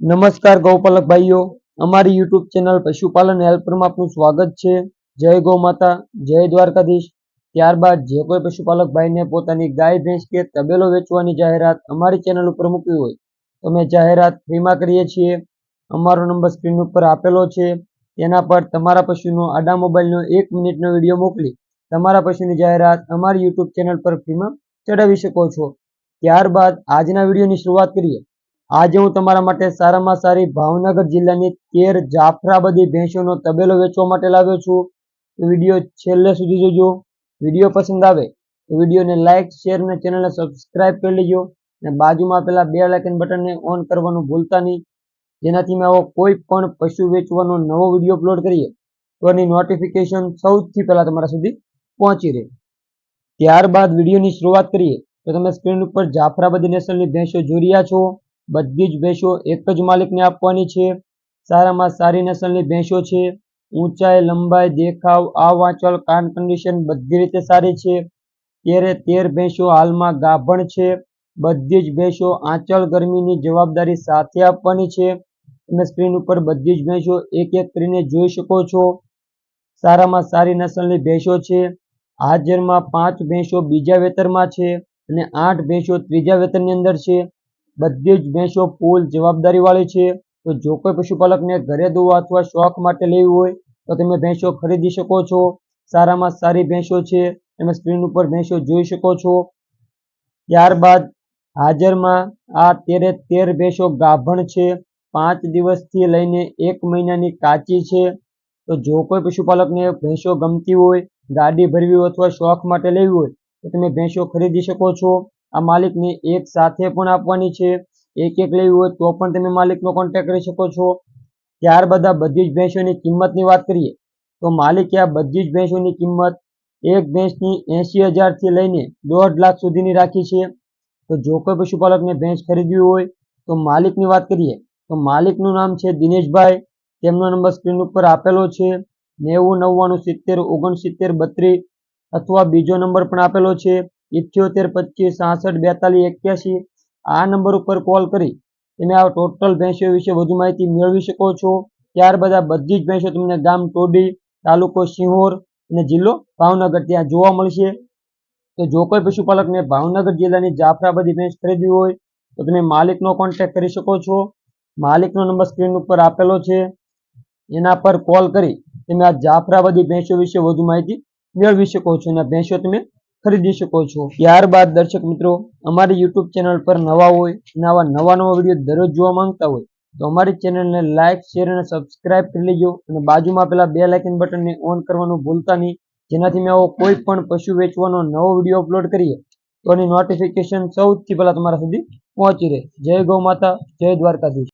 નમસ્કાર ગૌપાલક ભાઈઓ અમારી યુટ્યુબ ચેનલ પશુપાલન હેલ્પરમાં આપનું સ્વાગત છે. જય ગૌ માતા જય દ્વારકાધીશ. ત્યારબાદ જે કોઈ પશુપાલક ભાઈને પોતાની ગાય, ભેંસ કે તબેલો વેચવાની જાહેરાત અમારી ચેનલ ઉપર મૂકવી હોય, તો અમે જાહેરાત ફ્રીમાં કરીએ છીએ. અમારો નંબર સ્ક્રીન ઉપર આપેલો છે. તેના પર તમારા પશુનો આડા મોબાઈલનો એક મિનિટનો વીડિયો મોકલી તમારા પશુની જાહેરાત અમારી યુટ્યુબ ચેનલ પર ફ્રીમાં ચડાવી શકો છો. ત્યારબાદ આજના વિડીયોની શરૂઆત કરીએ. આજે હું તમારા માટે સારામાં સારી ભાવનગર જિલ્લાની તેર જાફરાબદી ભેંસોનો તબેલો વેચવા માટે લાવ્યો છું. વીડિયો છેલ્લે સુધી જોજો. વીડિયો પસંદ આવે તો વિડીયોને લાઇક શેર અને ચેનલને સબસ્ક્રાઇબ કરી લેજો. અને બાજુમાં આપેલા બે લાઇકન બટનને ઓન કરવાનું ભૂલતા નહીં. જેનાથી મેં આવો કોઈ પણ પશુ વેચવાનો નવો વીડિયો અપલોડ કરીએ, તો એની નોટિફિકેશન સૌથી પહેલાં તમારા સુધી પહોંચી રહે. ત્યારબાદ વિડીયોની શરૂઆત કરીએ, તો તમે સ્ક્રીન ઉપર જાફરાબાદી નેશનલની ભેંસો જોઈ રહ્યા છો. બધી જ ભેંસો એક જ માલિકને આપવાની છે. સારામાં સારી નસલની ભેંસો છે. ઊંચાઈ, લંબાઈ, દેખાવ આ વાંચલ કાન કન્ડિશન બધી રીતે સારી છે. તેરે તેર ભેંસો હાલમાં ગાભણ છે. બધી જ ભેંસો આંચલ ગરમીની જવાબદારી સાથે આપવાની છે. તમે સ્ક્રીન ઉપર બધી જ ભેંસો એક એક કરીને જોઈ શકો છો. સારામાં સારી નસલની ભેંસો છે. હાજરમાં પાંચ ભેંસો બીજા વેતરમાં છે અને આઠ ભેંસો ત્રીજા વેતરની અંદર છે. બધી જ ભેંસો ફૂલ જવાબદારી વાળી છે. તો જો કોઈ પશુપાલકને ઘરે દોવા અથવા શોખ માટે લેવી હોય, તો તમે ભેંસો ખરીદી શકો છો. સારામાં સારી ભેંસો છે. તમે સ્ક્રીન ઉપર ભેંસો જોઈ શકો છો. ત્યારબાદ હાજરમાં આ તેરે તેર ભેંસો ગાભણ છે. પાંચ દિવસથી લઈને એક મહિનાની કાચી છે. તો જો કોઈ પશુપાલકને ભેંસો ગમતી હોય, ગાડી ભરવી અથવા શોખ માટે લેવી હોય, તો તમે ભેંસો ખરીદી શકો છો. આ માલિકને એક સાથે પણ આપવાની છે. એક એક લેવી હોય તો પણ તમે માલિકનો કોન્ટેક્ટ કરી શકો છો. ત્યારબાદ આ બધી જ ભેંસોની કિંમતની વાત કરીએ, તો માલિકે આ બધી જ ભેંસોની કિંમત એક ભેંસની એંશી હજારથી લઈને દોઢ લાખ સુધીની રાખી છે. તો જો કોઈ પશુપાલકને ભેંસ ખરીદવી હોય તો માલિકની વાત કરીએ, તો માલિકનું નામ છે દિનેશભાઈ. તેમનો નંબર સ્ક્રીન ઉપર આપેલો છે. નેવું, નવ્વાણું, સિત્તેર, ઓગણસિત્તેર, બત્રીસ અથવા બીજો નંબર પણ આપેલો છે. ઇઠ્યોતેર પચીસ સાસઠ, બેતાલીસ, એક્યાસી આ નંબર ઉપર કોલ કરી. તમે આ ટોટલ ભેંસો વિશે વધુ માહિતી મેળવી શકો છો. ત્યારબાદ આ બધી જ ભેંસો તમને ગામ ટોડી, તાલુકો સિંહોર અને જિલ્લો ભાવનગર ત્યાં જોવા મળશે. તો જો કોઈ પશુપાલકને ભાવનગર જિલ્લાની જાફરાબાદી ભેંસ ખરીદવી હોય, તો તમે માલિકનો કોન્ટેક્ટ કરી શકો છો. માલિકનો નંબર સ્ક્રીન ઉપર આપેલો છે. એના પર કોલ કરી. તમે આ જાફરાબાદી ભેંસો વિશે વધુ માહિતી મેળવી શકો છો. અને ભેંસો તમે ખરીદી શકો છો. ત્યારબાદ દર્શક મિત્રો, અમારી યુટ્યુબ ચેનલ પર નવા હોય અને આવા નવા નવા વીડિયો દરરોજ જોવા માંગતા હોય, તો અમારી ચેનલને લાઇક શેર અને સબસ્ક્રાઇબ કરી લેજો અને બાજુમાં પેલા બે લાઇકન બટનને ઓન કરવાનું ભૂલતા નહીં. જેનાથી મેં આવો કોઈ પણ પશુ વેચવાનો નવો વીડિયો અપલોડ કરીએ, તો એની નોટિફિકેશન સૌથી પહેલાં તમારા સુધી પહોંચી રહે. જય ગૌ માતા, જય દ્વારકાધીશ.